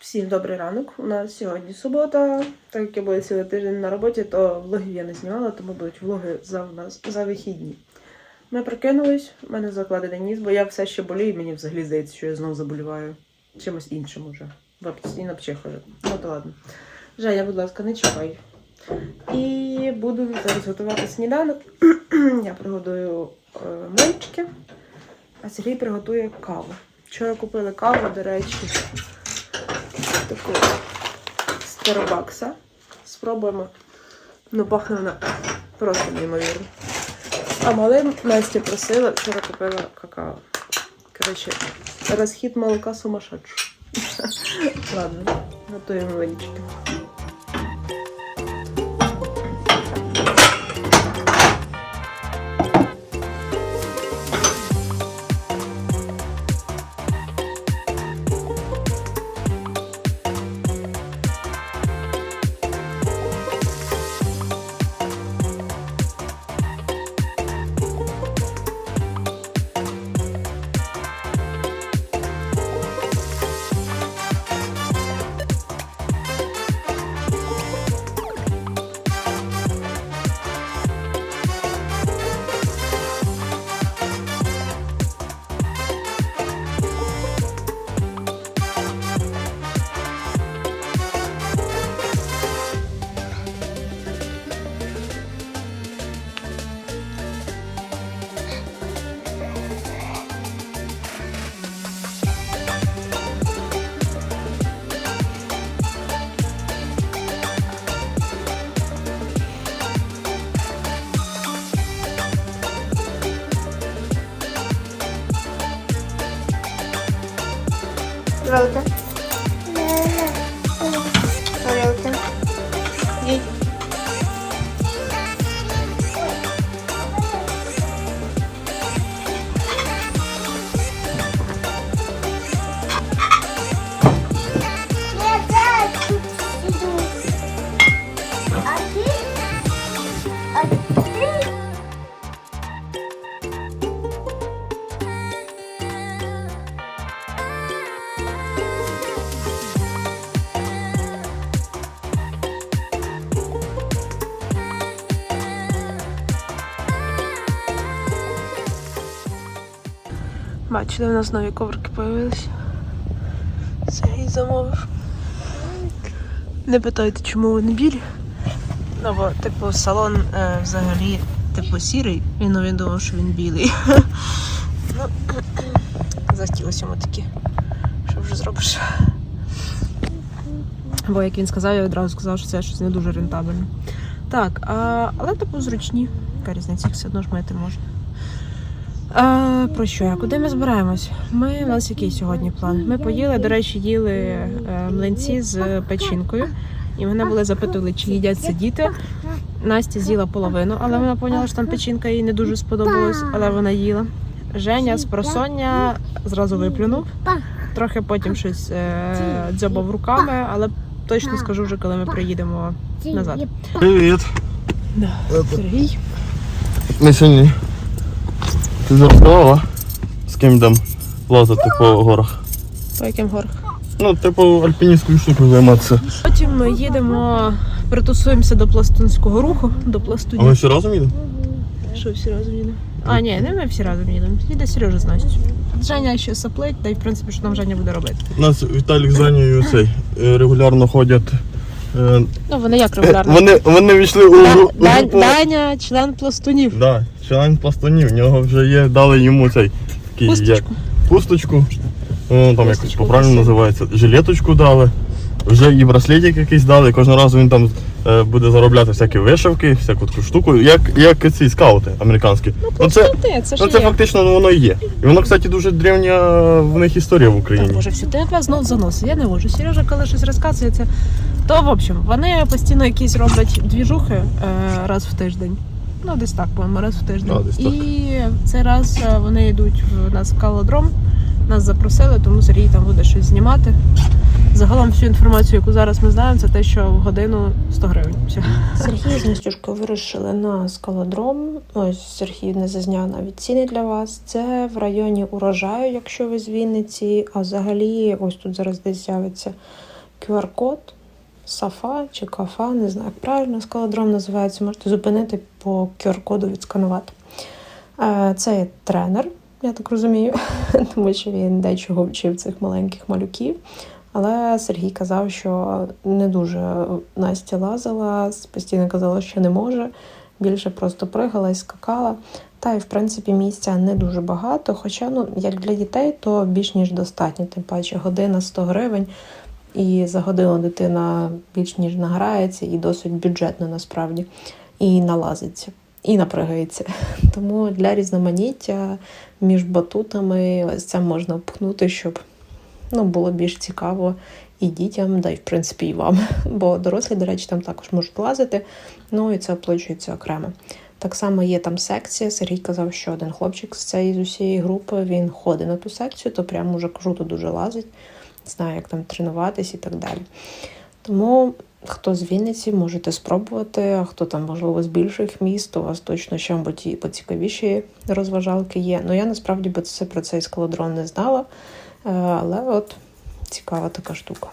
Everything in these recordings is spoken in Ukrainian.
Всім добрий ранок. У нас сьогодні субота. Так як я була цілий тиждень на роботі, то влогів я не знімала, тому будуть влоги за, в нас, за вихідні. Ми прокинулись, в мене закладений ніс, бо я все ще болію, і мені взагалі здається, що я знову заболіваю чимось іншим уже. Бо постійно пчихаю. Ну то ладно. Женя, будь ласка, не чекай. І буду зараз готувати сніданок. я приготую е, млинчики, а Сергій приготує каву. Вчора купили каву, до речі таку Старбакса. Спробуємо. Ну, пахне вона просто неймовірно. А малим Настя просила, вчора купила какао. Коротше, розхід молока сумасшедший. Ладно, готуємо венчики. ভালো থাক Бачили, у нас нові коврики появились. Сергій замовив. Не питайте, чому вони білі. Ну, бо, типу, салон е, взагалі, типу, сірий, він, ну, він думав, що він білий. ну, захотілося йому такі. Що вже зробиш? Бо як він сказав, я одразу сказав, що це щось не дуже рентабельне. Так, а, але типу зручні. Яка різниця, все одно ж мити можна. А, про що я? Куди ми збираємось? Ми у нас який сьогодні план? Ми поїли, до речі, їли е, млинці з печінкою. І мене були запитували, чи їдять це діти. Настя з'їла половину, але вона поняла, що там печінка їй не дуже сподобалась, але вона їла. Женя з просоння зразу виплюнув. Трохи потім щось е, дзьобав руками, але точно скажу вже, коли ми приїдемо назад. Привіт. Да. Сергій. Ми сьогодні. Ти зартувала? З ким йдемо лазити по горах? По яким горах? Ну, типу, альпіністською штукою займатися. Потім ми їдемо, притусуємося до пластунського руху, до пластунів. А ми всі разом їдемо? Що всі разом їдемо? А, ні, не ми всі разом їдемо. Їде Сережа з Настю. Женя ще саплить, та й в принципі, що там Женя буде робити. У нас Віталік з Анею цей е, регулярно ходять. Ну, вони як регулярно. Вони, вони війшли у, Да- у Да- групу. Даня, член пластунів. Да, член пластунів. В нього вже є, дали йому цей такий, як Пусточку. пусточку. Ну, там якось по-правильно називається. Жилеточку дали. Вже і браслетик якийсь дали. Кожного разу він там е, буде заробляти всякі вишивки, всяку таку штуку, як, як ці скаути американські. Ну, це, Пластунти, це ну, це фактично ну, воно і є. І воно, кстати, дуже древня в них історія в Україні. Боже, всю тебе знов заносить. Я не можу. Сережа, коли щось розказується, то в общем, вони постійно якісь роблять двіжухи е, раз в тиждень. Ну, десь так, по-моєму, раз в тиждень. Да, десь так. І цей раз е, вони йдуть в нас в калодром. Нас запросили, тому Сергій там буде щось знімати. Загалом всю інформацію, яку зараз ми знаємо, це те, що в годину 100 гривень. Все. Сергій з Настюшкою вирушили на скалодром. Ось Сергій не зазняв навіть ціни для вас. Це в районі урожаю, якщо ви з Вінниці. А взагалі, ось тут зараз десь з'явиться QR-код, сафа чи кафа, не знаю, як правильно скалодром називається, можете зупинити по QR-коду відсканувати. Е, Це є тренер, я так розумію, тому що він дечого вчив цих маленьких малюків. Але Сергій казав, що не дуже Настя лазила, постійно казала, що не може. Більше просто пригала і скакала. Та й в принципі місця не дуже багато. Хоча, ну, як для дітей, то більш ніж достатньо. Тим паче година 100 гривень, і за годину дитина більш ніж награється, і досить бюджетно насправді, і налазиться, і напригається. Тому для різноманіття між батутами ось це можна впхнути, щоб ну, було більш цікаво і дітям, да й в принципі і вам. Бо дорослі, до речі, там також можуть лазити, ну і це оплачується окремо. Так само є там секція. Сергій казав, що один хлопчик з цієї з усієї групи він ходить на ту секцію, то прям уже круто дуже лазить, знає, як там тренуватись і так далі. Тому хто з Вінниці, можете спробувати, а хто там, можливо, з більших міст, у вас точно ще і поцікавіші розважалки є. Ну я насправді би це про цей скалодрон не знала, е, але от цікава така штука.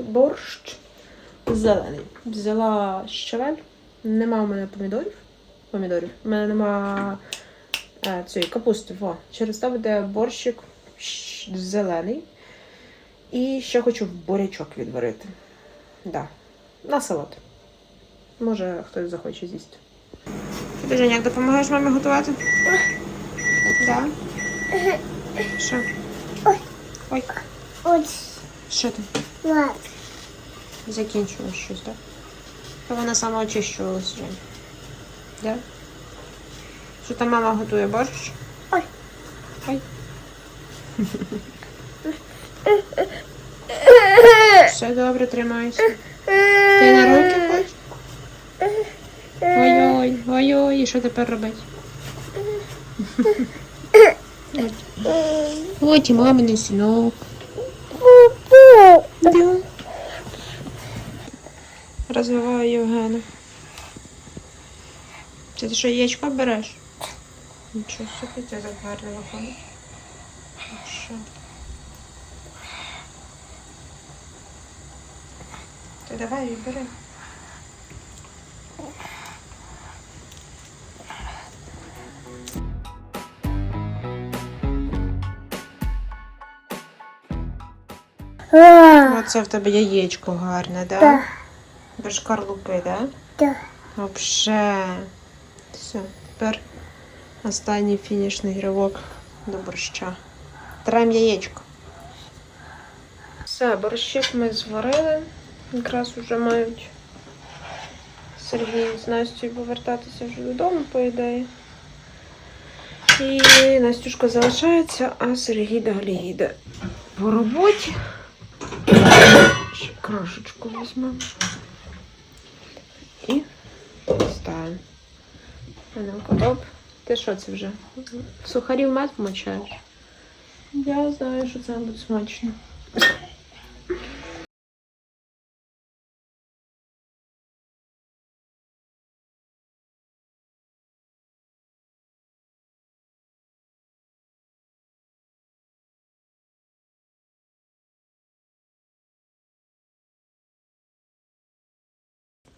Борщ зелений. Взяла щавель. Нема у мене помідорів. Помідорів. У мене нема е, цієї капусти. Во. Через те буде борщик зелений. І ще хочу бурячок відварити. Да. На салат. Може хтось захоче з'їсти. Ти Женя, як допомагаєш мамі готувати? Да? Що? Ой. Ой, Ось, що там? Лак. Закінчилось щось, так? То вона сама очищувалася, Жень. Да? Що там мама готує борщ? Ой. Ой. Все добре, тримайся. Ти на руки хочеш? Ой-ой, ой-ой, і що тепер робити? Ось і маминий синок. Да. Розвиваю Євгена. Ти що, яєчко береш? Нічого собі, це так гарно виходить. Що? Ти давай бери. Оце в тебе яєчко гарне, да? Так. Без шкарлупи, да? так. Вообще. Все, тепер останній фінішний ривок до борща. Траємо яєчко. Все, борщик ми зварили. Якраз вже мають Сергій з Настю повертатися вже додому, по ідеї. І Настюшка залишається, а Сергій далі їде по роботі. Ще крашечку візьмемо. І ставимо. Подоб. Ти що це вже? Сухарів мед вмочаєш? Я знаю, що це буде смачно.